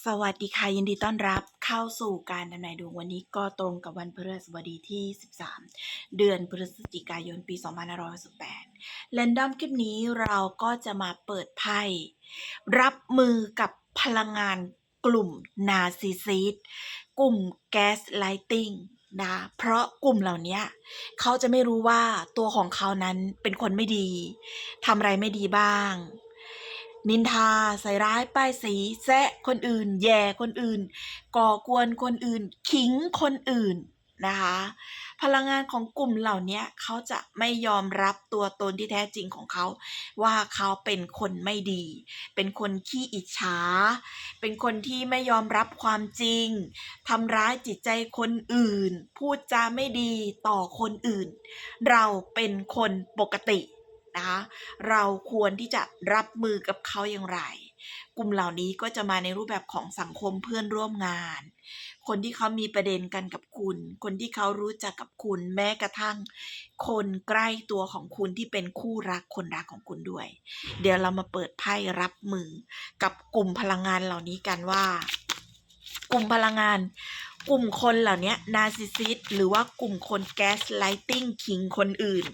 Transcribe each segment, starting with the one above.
สวัสดีค่ะ ยินดีต้อนรับเข้าสู่การดำเนินดวงวันนี้ก็ตรงกับวันพฤหัสบดีที่ 13 เดือนพฤศจิกายนปี 2518แรนดอมคลิปนี้เราก็จะมาเปิดไพ่รับมือกับพลังงานกลุ่มนาซิซิสกลุ่มแก๊สไลติงนะเพราะกลุ่มเหล่านี้เขาจะไม่รู้ว่าตัวของเขานั้นเป็นคนไม่ดีทำอะไรไม่ดีบ้าง นินทา ใส่ร้ายป้ายสีแซะคนอื่น แย่คนอื่น ก่อกวนคนอื่น ขิงคนอื่นนะคะ พลังงานของกลุ่มเหล่านี้เขาจะไม่ยอมรับตัวตนที่แท้จริงของเขา ว่าเขาเป็นคนไม่ดี เป็นคนขี้อิจฉา เป็นคนที่ไม่ยอมรับความจริงทำร้ายจิตใจคนอื่น พูดจาไม่ดีต่อคนอื่น เราเป็นคนปกติ นะคะเราควรที่จะรับมือกับเขาอย่างไร กลุ่มเหล่านี้ก็จะมาในรูปแบบของสังคมเพื่อนร่วมงาน คนที่เขามีประเด็นกันกับคุณ คนที่เขารู้จักกับคุณแม้กระทั่ง คนใกล้ตัวของคุณที่เป็นคู่รักคนรักของคุณด้วย เดี๋ยวเรามาเปิดไพ่รับมือกับกลุ่มพลังงานเหล่านี้กันว่า กลุ่มพลังงาน กลุ่มคนเหล่านี้นาซิซิสหรือว่ากลุ่มคนแก๊สไลติงคิงคนอื่น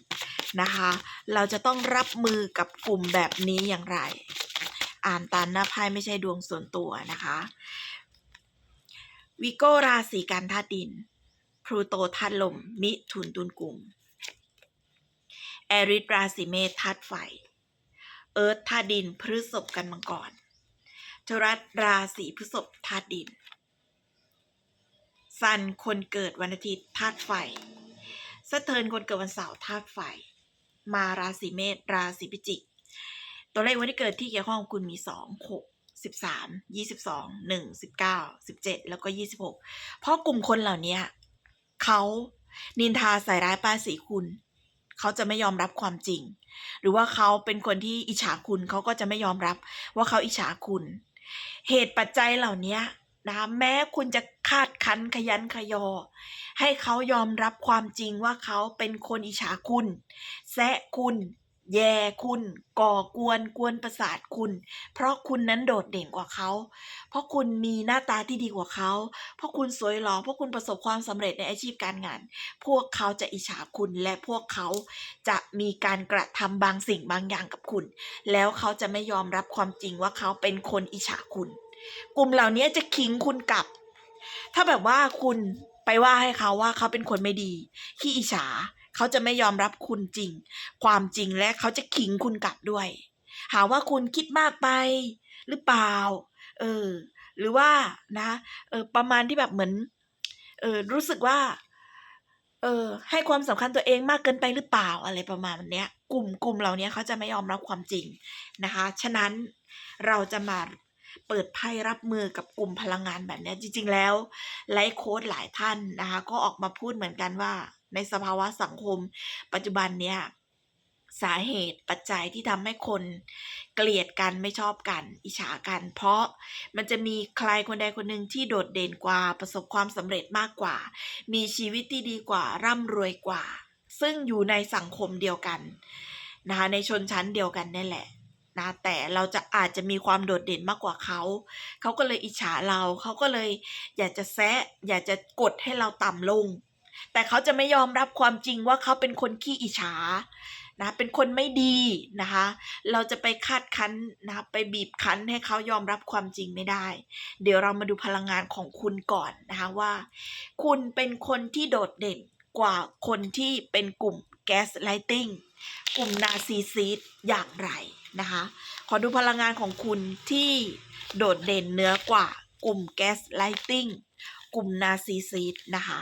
นะคะ เราจะต้องรับมือกับกลุ่มแบบนี้อย่างไร อ่านตามหน้าไพ่ไม่ใช่ดวงส่วนตัวนะคะวิโก้ราศีกันธาตุดินพลูโตธาตุลม มิถุนตุลกลุ่มแอริสราศีเมษธาตุไฟ เอิร์ธธาตุดินพฤษภกันมังกรจรัสราศีพฤษภธาตุดิน ซันคนเกิดวันอาทิตย์ธาตุไฟสเทินคนเกิดวันเสาร์ธาตุไฟ มาราศีเมษราศีพิจิก ตัวเลขวันที่เกิดที่เกี่ยวข้องคุณมีสองหกสิบสามยี่สิบสองหนึ่งสิบเก้าสิบเจ็ดแล้วก็ยี่สิบหกเพราะกลุ่มคนเหล่านี้เขานินทาใส่ร้ายป้ายสีคุณ เขาจะไม่ยอมรับความจริง หรือว่าเขาเป็นคนที่อิจฉาคุณเขาก็จะไม่ยอมรับว่าเขาอิจฉาคุณ เหตุปัจจัยเหล่านี้ นะแม้คุณจะคาดคันขยันขยอ ให้เขายอมรับความจริงว่าเขาเป็นคนอิจฉาคุณ แซะคุณ แย่คุณ ก่อกวนกวนประสาทคุณ เพราะคุณนั้นโดดเด่นกว่าเขา เพราะคุณมีหน้าตาที่ดีกว่าเขา เพราะคุณสวยหล่อเพราะคุณประสบความสำเร็จในอาชีพการงาน พวกเขาจะอิจฉาคุณและพวกเขาจะมีการกระทำบางสิ่งบางอย่างกับคุณ แล้วเขาจะไม่ยอมรับความจริงว่าเขาเป็นคนอิจฉาคุณ กลุ่มเหล่านี้จะคิงคุณกลับ ถ้าแบบว่าคุณไปว่าให้เขาว่าเขาเป็นคนไม่ดี ขี้อิจฉาเขาจะไม่ยอมรับคุณจริง ความจริงและเขาจะขิงคุณกลับด้วย หาว่าคุณคิดมากไปหรือเปล่า เออ หรือว่านะ เออ ประมาณที่แบบเหมือน เออ รู้สึกว่า เออ ให้ความสำคัญตัวเองมากเกินไปหรือเปล่าอะไรประมาณเนี้ย กลุ่มกลุ่มเหล่านี้เขาจะไม่ยอมรับความจริงนะคะ ฉะนั้นเราจะมา เปิดไพ่รับมือกับกลุ่มพลังงานแบบนี้จริง ๆ แล้วไลฟ์โค้ดหลายท่านนะคะก็ออกมาพูดเหมือนกันว่า ในสภาวะสังคม ปัจจุบันเนี่ยสาเหตุปัจจัยที่ทำให้คนเกลียดกันไม่ชอบกัน อิจฉากัน เพราะมันจะมีใครคนใดคนหนึ่งที่โดดเด่นกว่าประสบความสำเร็จมากกว่า มีชีวิตที่ดีกว่าร่ำรวยกว่า ซึ่งอยู่ในสังคมเดียวกันนะคะในชนชั้นเดียวกันนี่แหละ นะแต่เราจะอาจจะมีความโดดเด่นมากกว่าเขา เขาก็เลยอิจฉาเราเขาก็เลยอยากจะแซะอยากจะกดให้เราต่ำลง แต่เขาจะไม่ยอมรับความจริงว่าเขาเป็นคนขี้อิจฉานะเป็นคนไม่ดีนะคะ เราจะไปคาดคั้นนะไปบีบคั้นให้เขายอมรับความจริงไม่ได้ เดี๋ยวเรามาดูพลังงานของคุณก่อนนะคะว่า คุณเป็นคนที่โดดเด่นกว่าคนที่เป็นกลุ่มแก๊สไลติงกลุ่มนาซีซีดอย่างไร นะคะ ขอดูพลังงานของคุณที่โดดเด่นเนื้อกว่ากลุ่มแก๊สไลติงกลุ่มนาซีซีดนะคะ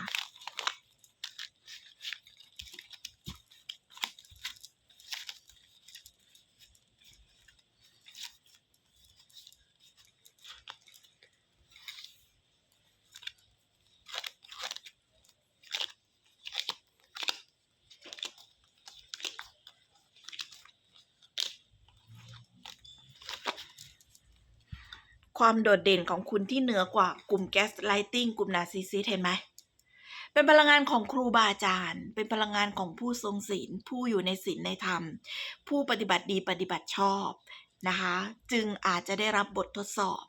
ความโดดเด่นของคุณที่เหนือกว่ากลุ่มแก๊สไลติงกลุ่มนาซีซิสเห็นไหมเป็นพลังงานของครูบาอาจารย์ เป็นพลังงานของผู้ทรงศีลผู้อยู่ในศีลในธรรม ผู้ปฏิบัติดีปฏิบัติชอบนะคะ จึงอาจจะได้รับบททดสอบ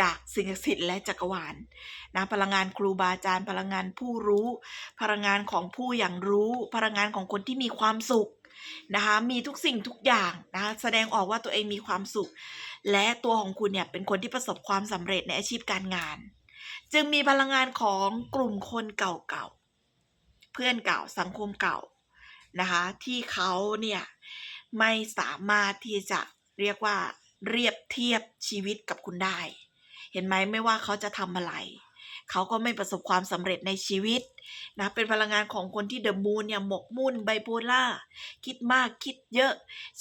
จากสิ่งศักดิ์สิทธิ์และจักรวาลนะพลังงานครูบาอาจารย์ พลังงานผู้รู้ พลังงานของผู้อย่างรู้ พลังงานของคนที่มีความสุข นะคะมีทุกสิ่งทุกอย่างนะคะแสดงออกว่าตัวเองมีความสุข และตัวของคุณเนี่ยเป็นคนที่ประสบความสำเร็จในอาชีพการงาน จึงมีพลังงานของกลุ่มคนเก่าๆเพื่อนเก่าสังคมเก่านะคะที่เขาเนี่ยไม่สามารถที่จะเรียกว่าเรียบเทียบชีวิตกับคุณได้ เห็นไหมไม่ว่าเขาจะทำอะไร เขาก็ไม่ประสบความสำเร็จในชีวิตนะเป็นพลังงานของคนที่เดอะมูนเนี่ยหมกมุ่นไบโพล่าคิดมากคิดเยอะ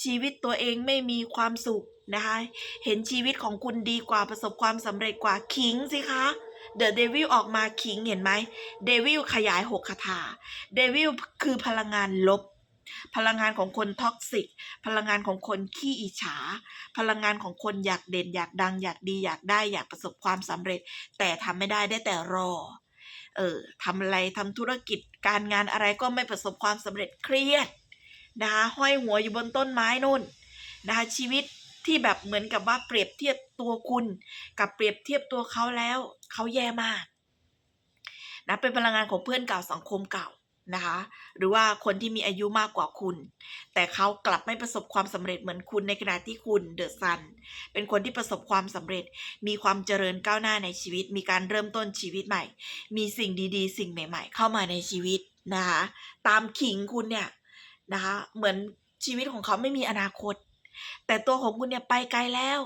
ชีวิตตัวเองไม่มีความสุขนะคะเห็นชีวิตของคุณดีกว่าประสบความสำเร็จกว่าขิงสิคะเดอะเดวิลออกมาขิงเห็นไหมเดวิลขยายหกคาถาเดวิลคือพลังงานลบ พลังงานของคนท็อกซิก พลังงานของคนขี้อิจฉา พลังงานของคนอยากเด่น อยากดัง อยากดี อยากได้ อยากประสบความสำเร็จ แต่ทำไม่ได้ได้แต่รอ เออทำอะไรทำธุรกิจการงานอะไรก็ไม่ประสบความสำเร็จเครียดนะคะห้อยหัวอยู่บนต้นไม้นู่นนะคะชีวิตที่แบบเหมือนกับว่าเปรียบเทียบตัวคุณ กับเปรียบเทียบตัวเขาแล้วเขาแย่มากนะเป็นพลังงานของเพื่อนเก่าสังคมเก่า นะคะ หรือว่าคนที่มีอายุมากกว่าคุณ แต่เขากลับไม่ประสบความสำเร็จเหมือนคุณในขณะที่คุณเดอะซันเป็นคนที่ประสบความสำเร็จ มีความเจริญก้าวหน้าในชีวิต มีการเริ่มต้นชีวิตใหม่ มีสิ่งดีๆ สิ่งใหม่ ๆ เข้ามาในชีวิตนะคะตามขิงคุณเนี่ยนะคะเหมือนชีวิตของเขาไม่มีอนาคต แต่ตัวของคุณเนี่ยไปไกลแล้ว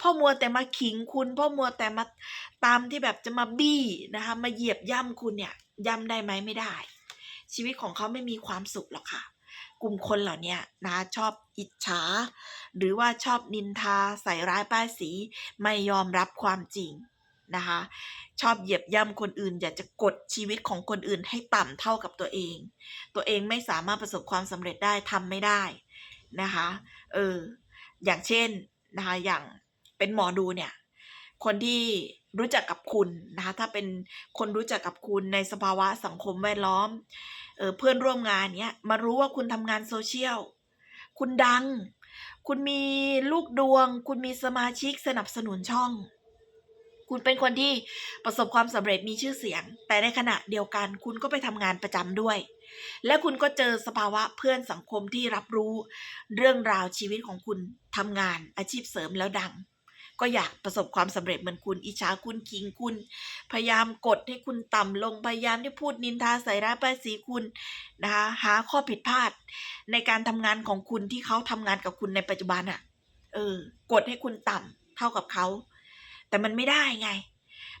พ่อมัวแต่มาขิงคุณพ่อมัวแต่มาตามที่แบบจะมาบี้นะคะมาเหยียบย่ำคุณเนี่ยย่ำได้ไหมไม่ได้ ชีวิตของเขาไม่มีความสุขหรอกค่ะ กลุ่มคนเหล่านี้นะชอบอิจฉา หรือว่าชอบนินทาใส่ร้ายป้ายสีไม่ยอมรับความจริงนะคะชอบเหยียบย่ำคนอื่น อยากจะกดชีวิตของคนอื่นให้ต่ำเท่ากับตัวเอง ตัวเองไม่สามารถประสบความสำเร็จได้ทำไม่ได้นะคะเอออย่างเช่นนะคะอย่างเป็นหมอดูเนี่ย คนที่ รู้จักกับคุณนะคะถ้าเป็นคนรู้จักกับคุณในสภาวะสังคมแวดล้อมเออเพื่อนร่วมงานเนี้ยมารู้ว่าคุณทำงานโซเชียลคุณดัง คุณมีลูกดวง คุณมีสมาชิกสนับสนุนช่อง คุณเป็นคนที่ประสบความสำเร็จมีชื่อเสียง แต่ในขณะเดียวกัน คุณก็ไปทำงานประจำด้วย และคุณก็เจอสภาวะเพื่อนสังคมที่รับรู้ เรื่องราวชีวิตของคุณทำงานอาชีพเสริมแล้วดัง ก็อยากประสบความสำเร็จเหมือนคุณอิจฉาคุณคิงคุณ พยายามกดให้คุณต่ำลงพยายามที่พูดนินทาใส่ร้ายป้ายสีคุณนะคะหาข้อผิดพลาด ในการทำงานของคุณที่เขาทำงานกับคุณในปัจจุบันอะ่ะ เออ กดให้คุณต่ำเท่ากับเขา แต่มันไม่ได้ไง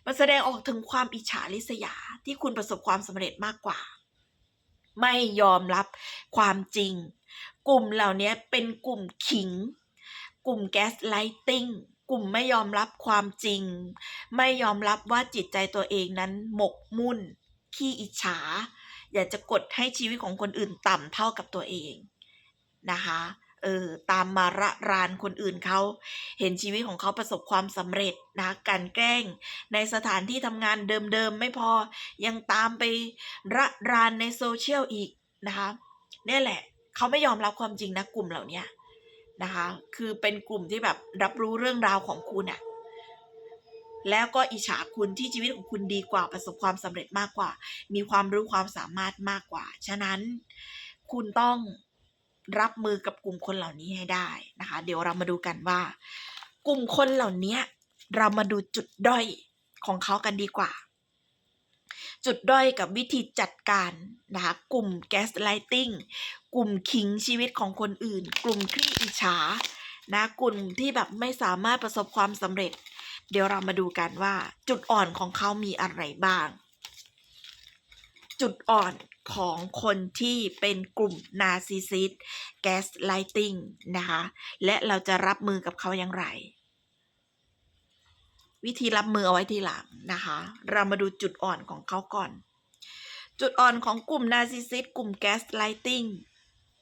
มันแสดงออกถึงความอิจฉาริษยาที่คุณประสบความสำเร็จมากกว่า ไม่ยอมรับความจริง กลุ่มเหล่านี้เป็นกลุ่มขิง กลุ่มแก๊สไลติง กลุ่มไม่ยอมรับความจริง ไม่ยอมรับว่าจิตใจตัวเองนั้นหมกมุ่น ขี้อิจฉา อยากจะกดให้ชีวิตของคนอื่นต่ำเท่ากับตัวเองนะคะเออตามมาระรานคนอื่นเขาเห็นชีวิตของเขาประสบความสำเร็จนะการแกล้ง ในสถานที่ทำงานเดิมๆไม่พอยังตามไประรานในโซเชียลอีกนะคะเนี่ยแหละ เขาไม่ยอมรับความจริงนะกลุ่มเหล่านี้ นะคะ คือเป็นกลุ่มที่แบบรับรู้เรื่องราวของคุณอะแล้วก็อิจฉาคุณที่ชีวิตของคุณดีกว่าประสบความสำเร็จมากกว่า มีความรู้ความสามารถมากกว่า ฉะนั้นคุณต้องรับมือกับกลุ่มคนเหล่านี้ให้ได้นะคะ เดี๋ยวเรามาดูกันว่า กลุ่มคนเหล่านี้เรามาดูจุดด้อยของเขากันดีกว่า จุดด้อยกับวิธีจัดการนะคะ กลุ่มแกสไลติง กลุ่มขิงชีวิตของคนอื่น กลุ่มขี้อิจฉานะกลุ่มที่แบบไม่สามารถประสบความสำเร็จ เดี๋ยวเรามาดูกันว่า จุดอ่อนของเขามีอะไรบ้าง จุดอ่อนของคนที่เป็นกลุ่มนาซิสซิสแกสไลติงนะคะและเราจะรับมือกับเขาอย่างไร วิธีรับมือเอาไว้ทีหลังนะคะ เรามาดูจุดอ่อนของเขาก่อน จุดอ่อนของกลุ่มนาซิสซิสกลุ่มแกสไลติง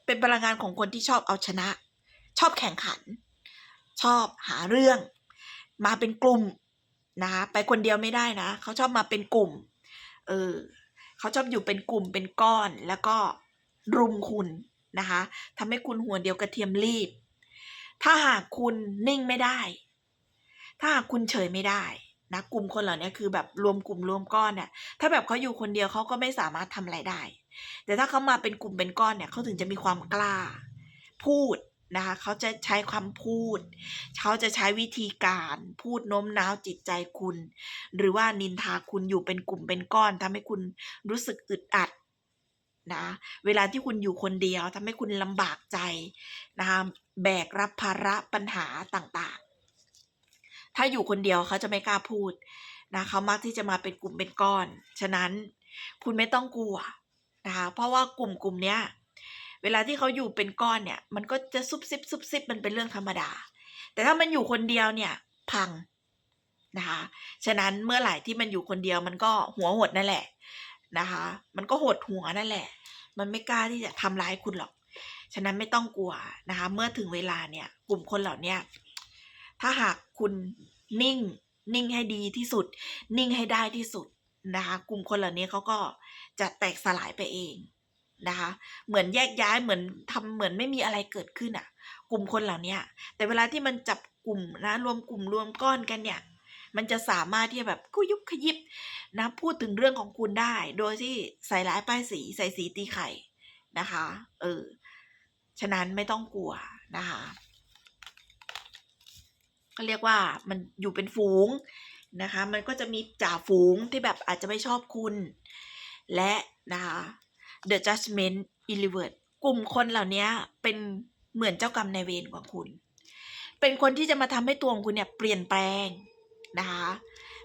เป็นพลังงานของคนที่ชอบเอาชนะ ชอบแข่งขัน ชอบหาเรื่อง มาเป็นกลุ่มนะคะไปคนเดียวไม่ได้นะเขาชอบมาเป็นกลุ่ม เออเขาชอบอยู่เป็นกลุ่มเป็นก้อนแล้วก็รุมคุณนะคะทำให้คุณหัวเดียวกระเทียมรีบ ถ้าหากคุณนิ่งไม่ได้ ถ้าหากคุณเฉยไม่ได้นะกลุ่มคนเหล่านี้คือแบบรวมกลุ่มรวมก้อนเนี่ยถ้าแบบเขาอยู่คนเดียวเขาก็ไม่สามารถทำอะไรได้ แต่ถ้าเขามาเป็นกลุ่มเป็นก้อนเนี่ยเขาถึงจะมีความกล้า พูดนะคะเขาจะใช้คำพูด เขาจะใช้วิธีการพูดโน้มน้าวจิตใจคุณ หรือว่านินทาคุณอยู่เป็นกลุ่มเป็นก้อนทำให้คุณรู้สึกอึดอัดนะเวลาที่คุณอยู่คนเดียวทำให้คุณลำบากใจนะคะแบกรับภาระปัญหาต่างๆ ถ้าอยู่คนเดียวเขาจะไม่กล้าพูดนะเขามักที่จะมาเป็นกลุ่มเป็นก้อน ฉะนั้นคุณไม่ต้องกลัว นะคะ เพราะว่ากลุ่มกลุ่มเนี้ยเวลาที่เขาอยู่เป็นก้อนเนี่ย มันก็จะซุบซิบซุบซิบมันเป็นเรื่องธรรมดา แต่ถ้ามันอยู่คนเดียวเนี่ยพังนะคะ ฉะนั้นเมื่อไหร่ที่มันอยู่คนเดียวมันก็หัวหดนั่นแหละนะคะ มันก็หดหัวนั่นแหละ มันไม่กล้าที่จะทำร้ายคุณหรอก ฉะนั้นไม่ต้องกลัวนะคะ เมื่อถึงเวลาเนี่ยกลุ่มคนเหล่าเนี้ยถ้าหากคุณนิ่งนิ่งให้ดีที่สุด นิ่งให้ได้ที่สุดนะคะ กลุ่มคนเหล่านี้เขาก็ จะแตกสลายไปเองนะคะ เหมือนแยกย้ายเหมือนทำเหมือนไม่มีอะไรเกิดขึ้นอะ กลุ่มคนเหล่านี้แต่เวลาที่มันจับกลุ่มนะรวมกลุ่มรวมก้อนกันเนี่ยมันจะสามารถที่จะแบบกุยุบขยิบนะพูดถึงเรื่องของคุณได้ โดยที่ใส่ร้ายป้ายสีใส่สีตีไข่นะคะ เออ ฉะนั้นไม่ต้องกลัวนะคะ ก็เรียกว่ามันอยู่เป็นฝูงนะคะ มันก็จะมีจ่าฝูงที่แบบอาจจะไม่ชอบคุณ และนะคะ The Judgment e l e v e r กลุ่มคนเหล่านี้เป็นเหมือนเจ้ากรรมนายเวรของคุณ เป็นคนที่จะมาทำให้ตัวของคุณเนี่ยเปลี่ยนแปลงนะคะ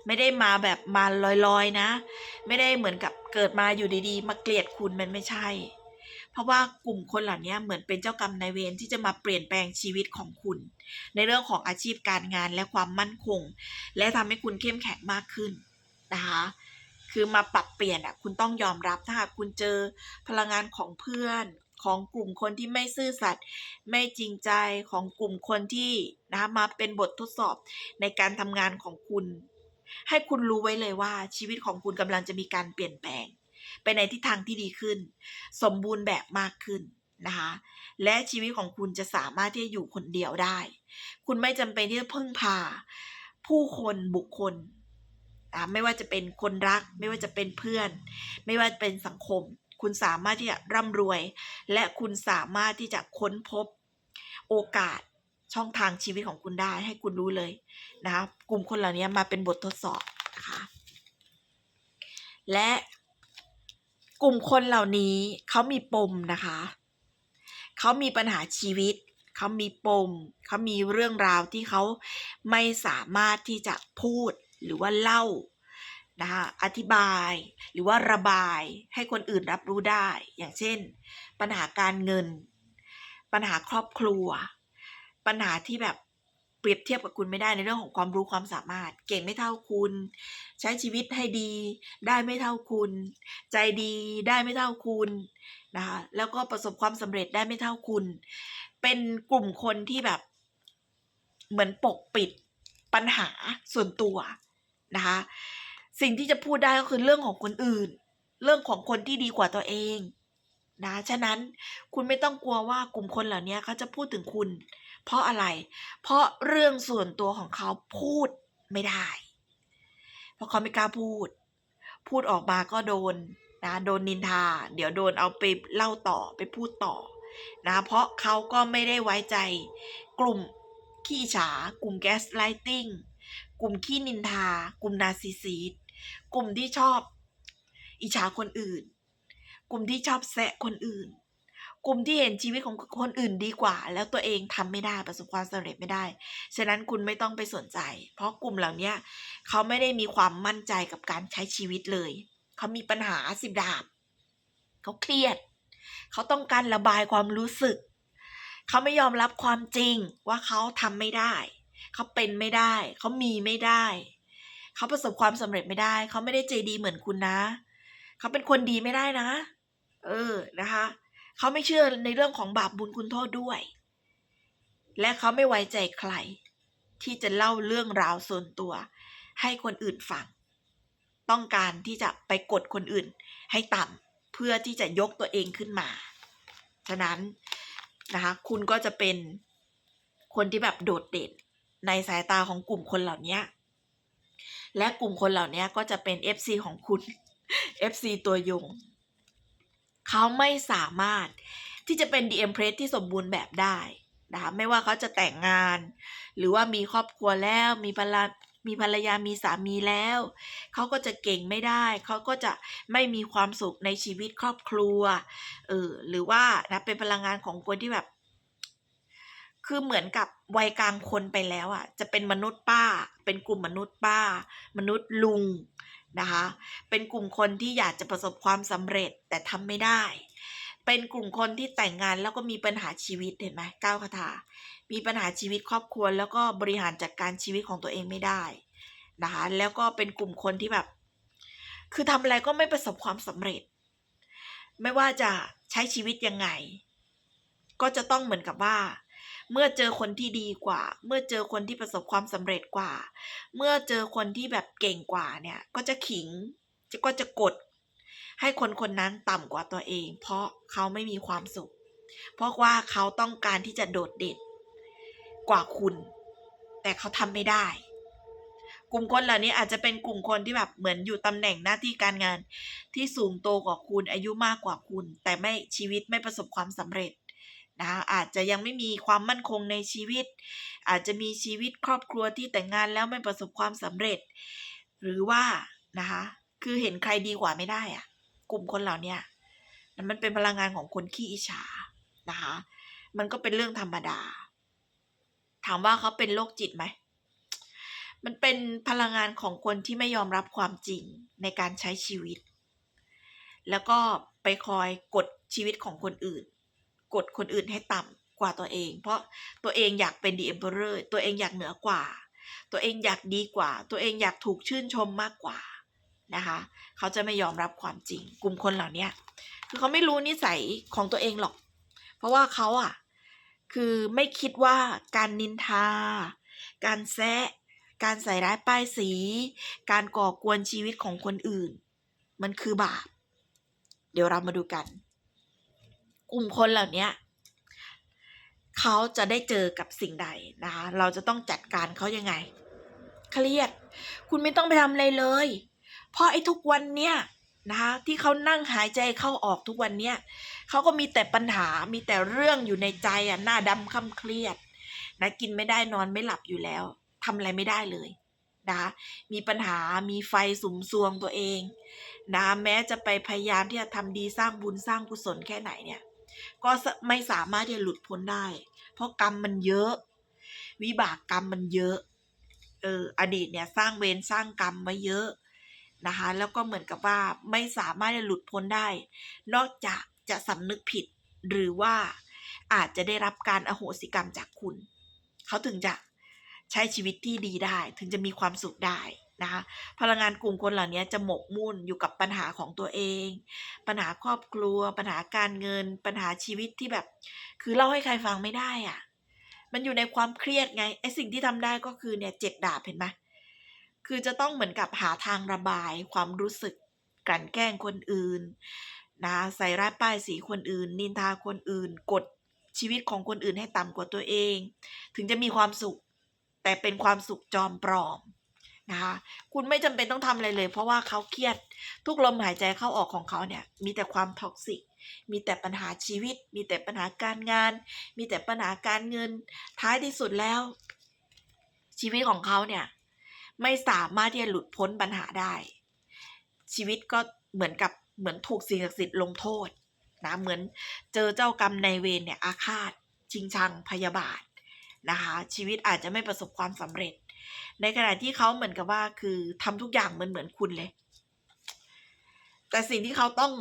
ไม่ได้มาแบบมาลอยๆนะ ไม่ได้เหมือนกับเกิดมาอยู่ดีๆ มาเกลียดคุณมันไม่ใช่ เพราะว่ากลุ่มคนเหล่านี้เหมือนเป็นเจ้ากรรมนายเวรที่จะมาเปลี่ยนแปลงชีวิตของคุณ ในเรื่องของอาชีพการงานและความมั่นคง และทำให้คุณเข้มแข็งมากขึ้นนะคะ คือมาปรับเปลี่ยนอะคุณต้องยอมรับถ้าหากคุณเจอพลังงานของเพื่อนของกลุ่มคนที่ไม่ซื่อสัตย์ไม่จริงใจของกลุ่มคนที่นะคะมาเป็นบททดสอบในการทำงานของคุณ ให้คุณรู้ไว้เลยว่าชีวิตของคุณกำลังจะมีการเปลี่ยนแปลง ไปในทิศทางที่ดีขึ้น สมบูรณ์แบบมากขึ้นนะคะและชีวิตของคุณจะสามารถที่จะอยู่คนเดียวได้ คุณไม่จำเป็นที่จะพึ่งพา ผู้คนบุคคล ไม่ว่าจะเป็นคนรัก ไม่ว่าจะเป็นเพื่อน ไม่ว่าเป็นสังคม คุณสามารถที่จะร่ำรวย และคุณสามารถที่จะค้นพบโอกาสช่องทางชีวิตของคุณได้ให้คุณรู้เลยนะคะกลุ่มคนเหล่านี้มาเป็นบททดสอบนะคะและกลุ่มคนเหล่านี้เขามีปมนะคะ เขามีปัญหาชีวิต เขามีปม เขามีเรื่องราวที่เขาไม่สามารถที่จะพูด หรือว่าเล่านะคะอธิบาย หรือว่าระบายให้คนอื่นรับรู้ได้ อย่างเช่น ปัญหาการเงิน ปัญหาครอบครัว ปัญหาที่แบบเปรียบเทียบกับคุณไม่ได้ในเรื่องของความรู้ความสามารถ เก่งไม่เท่าคุณ ใช้ชีวิตให้ดี ได้ไม่เท่าคุณ ใจดีได้ไม่เท่าคุณนะคะแล้วก็ประสบความสำเร็จได้ไม่เท่าคุณ เป็นกลุ่มคนที่แบบเหมือนปกปิดปัญหาส่วนตัว นะคะ สิ่งที่จะพูดได้ก็คือเรื่องของคนอื่น เรื่องของคนที่ดีกว่าตัวเองนะฉะนั้นคุณไม่ต้องกลัวว่ากลุ่มคนเหล่านี้เขาจะพูดถึงคุณ เพราะอะไร เพราะเรื่องส่วนตัวของเขาพูดไม่ได้ เพราะเขาไม่กล้าพูด พูดออกมาก็โดนนะโดนนินทา เดี๋ยวโดนเอาไปเล่าต่อไปพูดต่อนะเพราะเขาก็ไม่ได้ไว้ใจกลุ่มขี้ฉากลุ่มแกสไลติง กลุ่มขี้นินทา กลุ่มนาซิซิสกลุ่มที่ชอบ อิจฉาคนอื่น กลุ่มที่ชอบแซะคนอื่น กลุ่มที่เห็นชีวิตของคนอื่นดีกว่า แล้วตัวเองทำไม่ได้ประสบความสำเร็จไม่ได้ ฉะนั้นคุณไม่ต้องไปสนใจ เพราะกลุ่มเหล่านี้เขาไม่ได้มีความมั่นใจกับการใช้ชีวิตเลย เขามีปัญหาสิบดาบ เขาเครียด เขาต้องการระบายความรู้สึก เขาไม่ยอมรับความจริงว่าเขาทำไม่ได้ เขาเป็นไม่ได้ เขามีไม่ได้ เขาประสบความสำเร็จไม่ได้ เขาไม่ได้ใจดีเหมือนคุณนะ เขาเป็นคนดีไม่ได้นะ เออนะคะ เขาไม่เชื่อในเรื่องของบาปบุญคุณโทษด้วย และเขาไม่ไว้ใจใคร ที่จะเล่าเรื่องราวส่วนตัว ให้คนอื่นฟัง ต้องการที่จะไปกดคนอื่น ให้ต่ำเพื่อที่จะยกตัวเองขึ้นมาฉะนั้นนะคะคุณก็จะเป็นคนที่แบบโดดเด่น ในสายตาของกลุ่มคนเหล่านี้ และกลุ่มคนเหล่านี้ก็จะเป็น FC ของคุณ FC ตัวยง เขาไม่สามารถที่จะเป็น DM p r e s s ที่สมบูรณ์แบบได้นะคะไม่ว่าเขาจะแต่งงาน หรือว่ามีครอบครัวแล้วมีภรรยามีภรรยามีสามีแล้ว เขาก็จะเก่งไม่ได้ เขาก็จะไม่มีความสุขในชีวิตครอบครัว เออ หรือว่านะเป็นพลังงานของคนที่แบบ คือเหมือนกับ วัยกลางคนไปแล้วอะ จะเป็นมนุษย์ป้า เป็นกลุ่มมนุษย์ป้า มนุษย์ลุงนะคะ เป็นกลุ่มคนที่อยากจะประสบความสำเร็จแต่ทำไม่ได้ เป็นกลุ่มคนที่แต่งงานแล้วก็มีปัญหาชีวิตเห็นไหมก้าวคาถา มีปัญหาชีวิตครอบครัวแล้วก็บริหารจัดการชีวิตของตัวเองไม่ได้นะคะ แล้วก็เป็นกลุ่มคนที่แบบ คือทำอะไรก็ไม่ประสบความสำเร็จ ไม่ว่าจะใช้ชีวิตยังไง ก็จะต้องเหมือนกับว่า เมื่อเจอคนที่ดีกว่า เมื่อเจอคนที่ประสบความสำเร็จกว่า เมื่อเจอคนที่แบบเก่งกว่าเนี่ย ก็จะขิงจะก็จะกด ให้คนคนนั้นต่ำกว่าตัวเอง เพราะเขาไม่มีความสุข เพราะว่าเขาต้องการที่จะโดดเด่นกว่าคุณ แต่เขาทำไม่ได้ กลุ่มคนเหล่านี้อาจจะเป็นกลุ่มคนที่แบบเหมือนอยู่ตำแหน่งหน้าที่การงาน ที่สูงโตกว่าคุณอายุมากกว่าคุณ แต่ไม่ชีวิตไม่ประสบความสำเร็จ นะคะอาจจะยังไม่มีความมั่นคงในชีวิต อาจจะมีชีวิตครอบครัวที่แต่งงานแล้วไม่ประสบความสำเร็จ หรือว่านะคะคือเห็นใครดีกว่าไม่ได้อะกลุ่มคนเหล่านี้มันเป็นพลังงานของคนขี้อิจฉานะคะมันก็เป็นเรื่องธรรมดา ถามว่าเขาเป็นโรคจิตไหมมันเป็นพลังงานของคนที่ไม่ยอมรับความจริงในการใช้ชีวิต แล้วก็ไปคอยกดชีวิตของคนอื่น กดคนอื่นให้ต่ำกว่าตัวเอง เพราะตัวเองอยากเป็นดีเอ็มเพอเรอร์ตัวเองอยากเหนือกว่า ตัวเองอยากดีกว่า ตัวเองอยากถูกชื่นชมมากกว่านะคะเขาจะไม่ยอมรับความจริง กลุ่มคนเหล่านี้คือเขาไม่รู้นิสัยของตัวเองหรอก เพราะว่าเขาอะคือไม่คิดว่าการนินทา การแซะ การใส่ร้ายป้ายสี การก่อกวนชีวิตของคนอื่น มันคือบาป เดี๋ยวเรามาดูกัน กลุ่มคนเหล่านี้เขาจะได้เจอกับสิ่งใดนะคะเราจะต้องจัดการเขายังไง เครียด คุณไม่ต้องไปทำอะไรเลย เพราะไอ้ทุกวันเนี้ยนะคะที่เขานั่งหายใจเข้าออกทุกวันเนี้ยเขาก็มีแต่ปัญหามีแต่เรื่องอยู่ในใจอะหน้าดำคำเครียดนะกินไม่ได้นอนไม่หลับอยู่แล้วทำอะไรไม่ได้เลยนะคะมีปัญหามีไฟสุมซวงตัวเองนะแม้จะไปพยายามที่จะทำดีสร้างบุญสร้างกุศลแค่ไหนเนี่ย ก็ไม่สามารถที่จะหลุดพ้นได้ เพราะกรรมมันเยอะ วิบากกรรมมันเยอะเอออดีตเนี่ยสร้างเวรสร้างกรรมไว้เยอะนะคะแล้วก็เหมือนกับว่าไม่สามารถจะหลุดพ้นได้ นอกจากจะสำนึกผิดหรือว่าอาจจะได้รับการอโหสิกรรมจากคุณ เขาถึงจะใช้ชีวิตที่ดีได้ ถึงจะมีความสุขได้ นะคะ พลังงานกลุ่มคนเหล่านี้จะหมกมุ่นอยู่กับปัญหาของตัวเอง ปัญหาครอบครัว ปัญหาการเงิน ปัญหาชีวิตที่แบบ คือเล่าให้ใครฟังไม่ได้อะ่ะ มันอยู่ในความเครียดไงไอสิ่งที่ทำได้ก็คือเนี่ยเจ็ดดาบเห็นไหมคือจะต้องเหมือนกับหาทางระบายความรู้สึกกลั่นแกล้งคนอื่นนะใส่ร้ายป้ายสีคนอื่น นินทาคนอื่น กดชีวิตของคนอื่นให้ต่ำกว่าตัวเอง ถึงจะมีความสุข แต่เป็นความสุขจอมปลอม นะคะ คุณไม่จำเป็นต้องทำอะไรเลย เพราะว่าเขาเครียด ทุกลมหายใจเข้าออกของเขาเนี่ย มีแต่ความท็อกซิก มีแต่ปัญหาชีวิต มีแต่ปัญหาการงาน มีแต่ปัญหาการเงิน ท้ายที่สุดแล้ว ชีวิตของเขาเนี่ย ไม่สามารถที่จะหลุดพ้นปัญหาได้ ชีวิตก็เหมือนกับเหมือนถูกสิ่งศักดิ์สิทธิ์ลงโทษนะเหมือนเจอเจ้ากรรมนายเวรเนี่ยอาฆาต ชิงชังพยาบาทนะคะ ชีวิตอาจจะไม่ประสบความสำเร็จ ในขณะที่เขาเหมือนกับว่าคือทำทุกอย่างเหมือนเหมือนคุณเลย แต่สิ่งที่เขาต้อง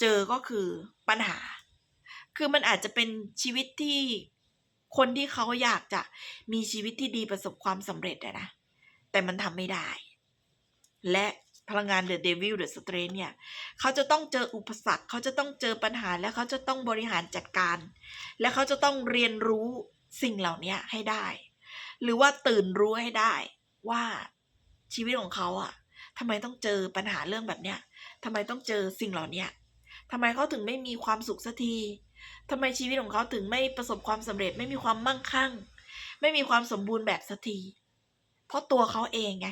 เจอก็คือปัญหา คือมันอาจจะเป็นชีวิตที่คนที่เขาอยากจะมีชีวิตที่ดีประสบความสำเร็จอะนะ แต่มันทำไม่ได้ และพลังงานเดอะเดวิลเดอะสเตรนเนี่ย เขาจะต้องเจออุปสรรค เขาจะต้องเจอปัญหา และเขาจะต้องบริหารจัดการ และเขาจะต้องเรียนรู้สิ่งเหล่านี้ให้ได้ หรือว่าตื่นรู้ให้ได้ว่าชีวิตของเขาอะทำไมต้องเจอปัญหาเรื่องแบบเนี้ยทำไมต้องเจอสิ่งเหล่านี้ทำไมเขาถึงไม่มีความสุขสักทีทำไมชีวิตของเขาถึงไม่ประสบความสำเร็จไม่มีความมั่งคั่ง ไม่มีความสมบูรณ์แบบสักทีเพราะตัวเขาเองไง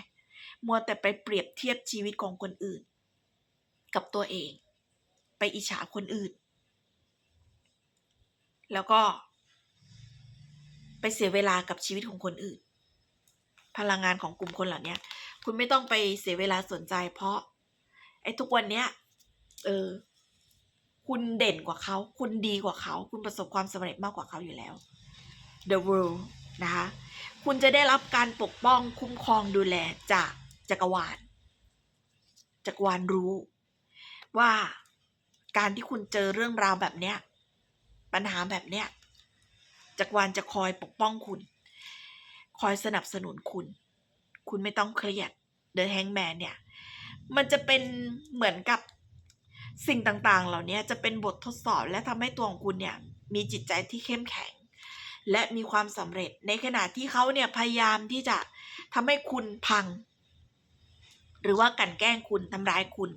มัวแต่ไปเปรียบเทียบชีวิตของคนอื่น กับตัวเอง ไปอิจฉาคนอื่น แล้วก็ ไปเสียเวลากับชีวิตของคนอื่น พลังงานของกลุ่มคนเหล่านี้คุณไม่ต้องไปเสียเวลาสนใจ เพราะไอ้ทุกวันเนี้ยเออคุณเด่นกว่าเขา คุณดีกว่าเขา คุณประสบความสำเร็จมากกว่าเขาอยู่แล้ว The world นะคะ คุณจะได้รับการปกป้องคุ้มครองดูแลจากจักรวาล จักรวาลรู้ ว่าการที่คุณเจอเรื่องราวแบบเนี้ย ปัญหาแบบเนี้ย จักรวาลจะคอยปกป้องคุณ คอยสนับสนุนคุณ คุณไม่ต้องเครียด The Hangman เนี่ย มันจะเป็นเหมือนกับสิ่งต่างๆ เหล่านี้จะเป็นบททดสอบและทำให้ตัวของคุณเนี่ย มีจิตใจที่เข้มแข็ง และมีความสำเร็จในขณะที่เขาเนี่ยพยายามที่จะทำให้คุณพัง หรือว่ากันแกล้งคุณทำร้ายคุณ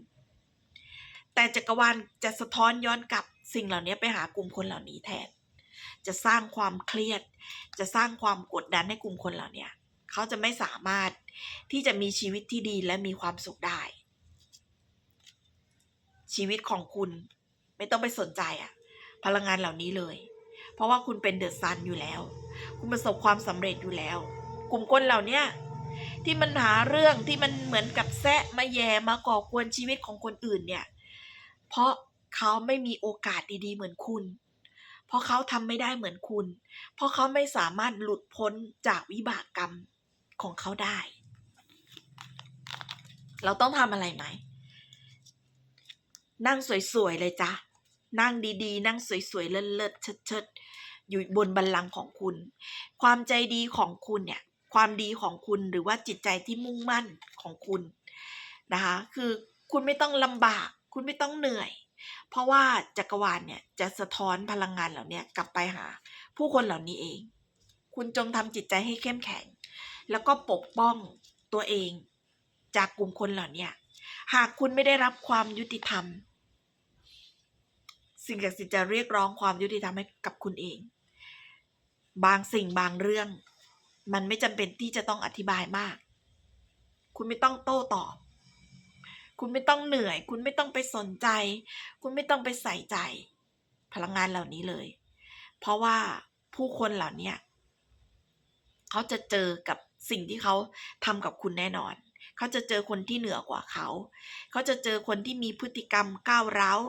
แต่จักรวาลจะสะท้อนย้อนกลับสิ่งเหล่านี้ไปหากลุ่มคนเหล่านี้แทน จะสร้างความเครียด จะสร้างความกดดันให้กลุ่มคนเหล่านี้เขาจะไม่สามารถที่จะมีชีวิตที่ดีและมีความสุขได้ ชีวิตของคุณไม่ต้องไปสนใจอะพลังงานเหล่านี้เลย เพราะว่าคุณเป็นเดอะซันอยู่แล้ว คุณประสบความสำเร็จอยู่แล้ว กลุ่มคนเหล่านี้ที่มันหาเรื่องที่มันเหมือนกับแซะมาแย่มาก่อกวนชีวิตของคนอื่นเนี่ย เพราะเขาไม่มีโอกาสดีๆ เหมือนคุณ เพราะเขาทำไม่ได้เหมือนคุณ เพราะเขาไม่สามารถหลุดพ้นจากวิบากกรรมของเขาได้ เราต้องทำอะไรไหม นั่งสวยๆเลยจ้ะ นั่งดีๆ นั่งสวยๆ เลิศๆเชิดๆ อยู่บนบัลลังก์ของคุณ ความใจดีของคุณเนี่ย ความดีของคุณหรือว่าจิตใจที่มุ่งมั่นของคุณนะคะ คือคุณไม่ต้องลำบาก คุณไม่ต้องเหนื่อย เพราะว่าจักรวาลเนี่ยจะสะท้อนพลังงานเหล่านี้กลับไปหา ผู้คนเหล่านี้เอง คุณจงทำจิตใจให้เข้มแข็ง แล้วก็ปกป้องตัวเอง จากกลุ่มคนเหล่านี้หากคุณไม่ได้รับความยุติธรรม สิ่งศักดิ์สิทธิ์จะเรียกร้องความยุติธรรมให้กับคุณเอง บางสิ่งบางเรื่อง มันไม่จำเป็นที่จะต้องอธิบายมาก คุณไม่ต้องโต้ตอบ คุณไม่ต้องเหนื่อย คุณไม่ต้องไปสนใจ คุณไม่ต้องไปใส่ใจ พลังงานเหล่านี้เลย เพราะว่าผู้คนเหล่านี้เขาจะเจอกับสิ่งที่เขาทำกับคุณแน่นอน เขาจะเจอคนที่เหนือกว่าเขา เขาจะเจอคนที่มีพฤติกรรมก้าวร้าว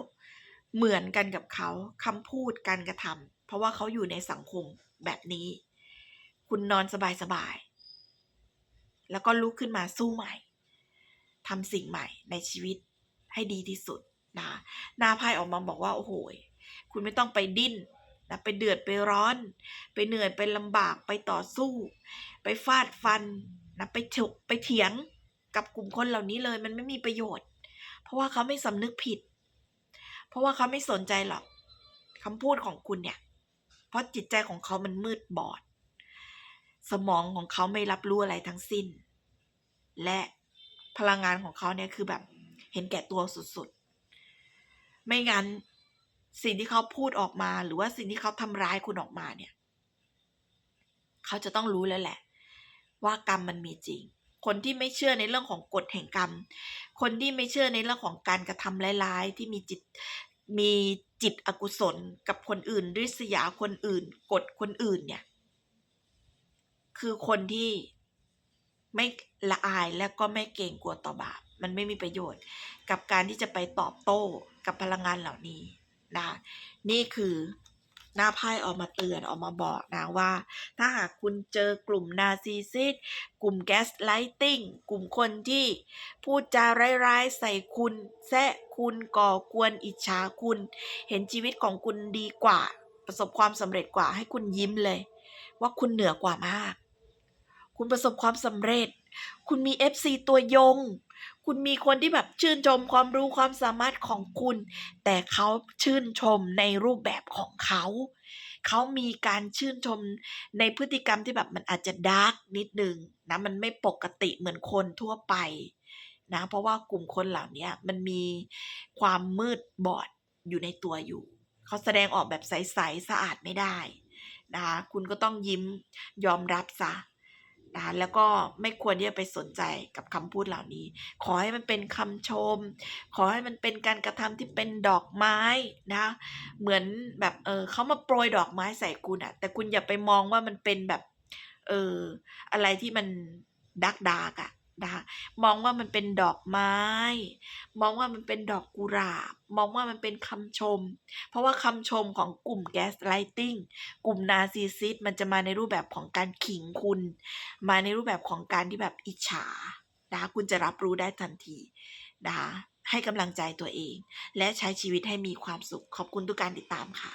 เหมือนกันกับเขาคำพูดการกระทำเพราะว่าเขาอยู่ในสังคมแบบนี้ คุณนอนสบายๆแล้วก็ลุกขึ้นมาสู้ใหม่ ทำสิ่งใหม่ในชีวิตให้ดีที่สุดนะหน้าไพ่ออกมาบอกว่าโอ้โหคุณไม่ต้องไปดิ้นนะไปเดือดไปร้อน ไปเหนื่อยไปลำบากไปต่อสู้ ไปฟาดฟันนะไปถกไปเถียงกับกลุ่มคนเหล่านี้เลยมันไม่มีประโยชน์ เพราะว่าเขาไม่สำนึกผิด เพราะว่าเขาไม่สนใจหรอกคำพูดของคุณเนี่ย เพราะจิตใจของเขามันมืดบอด สมองของเขาไม่รับรู้อะไรทั้งสิ้น และ พลังงานของเขาเนี่ยคือแบบเห็นแก่ตัวสุดๆ ไม่งั้นสิ่งที่เขาพูดออกมาหรือว่าสิ่งที่เขาทำร้ายคุณออกมาเนี่ย เขาจะต้องรู้แล้วแหละ ว่ากรรมมันมีจริง คนที่ไม่เชื่อในเรื่องของกฎแห่งกรรม คนที่ไม่เชื่อในเรื่องของการกระทำร้ายๆ ที่มีจิตมีจิตอกุศลกับคนอื่นริษยาคนอื่นกดคนอื่นเนี่ย คือคนที่ ไม่ละอายและก็ไม่เกรงกลัวต่อบาป มันไม่มีประโยชน์ กับการที่จะไปตอบโต้กับพลังงานเหล่านี้นะนี่คือหน้าไพ่ออกมาเตือนออกมาบอกนะว่า ถ้าหากคุณเจอกลุ่มนาซีซิสกลุ่มแก๊สไลติงกลุ่มคนที่พูดจาร้ายๆใส่คุณแซะคุณก่อกวนอิจฉาคุณ เห็นชีวิตของคุณดีกว่า ประสบความสำเร็จกว่าให้คุณยิ้มเลย ว่าคุณเหนือกว่ามาก คุณประสบความสำเร็จ คุณมี FC ตัวยง คุณมีคนที่แบบชื่นชมความรู้ความสามารถของคุณ แต่เขาชื่นชมในรูปแบบของเขา เขามีการชื่นชมในพฤติกรรมที่แบบมันอาจจะดาร์กนิดนึงนะ มันไม่ปกติเหมือนคนทั่วไปนะ เพราะว่ากลุ่มคนเหล่านี้มันมีความมืดบอดอยู่ในตัวอยู่ เขาแสดงออกแบบใสๆสะอาดไม่ได้นะคะคุณก็ต้องยิ้มยอมรับซะ นะคะแล้วก็ไม่ควรที่จะไปสนใจกับคำพูดเหล่านี้ ขอให้มันเป็นคำชม ขอให้มันเป็นการกระทำที่เป็นดอกไม้นะคะเหมือนแบบเออเขามาโปรยดอกไม้ใส่คุณอะแต่คุณอย่าไปมองว่ามันเป็นแบบเอออะไรที่มันดักดากอะ นะคะมองว่ามันเป็นดอกไม้ มองว่ามันเป็นดอกกุหลาบ มองว่ามันเป็นคำชม เพราะว่าคำชมของกลุ่มแกสไลติงกลุ่มนาซีซิสมันจะมาในรูปแบบของการขิงคุณ มาในรูปแบบของการที่แบบอิจฉานะคะคุณจะรับรู้ได้ทันทีนะคะให้กำลังใจตัวเอง และใช้ชีวิตให้มีความสุขขอบคุณทุกการติดตามค่ะ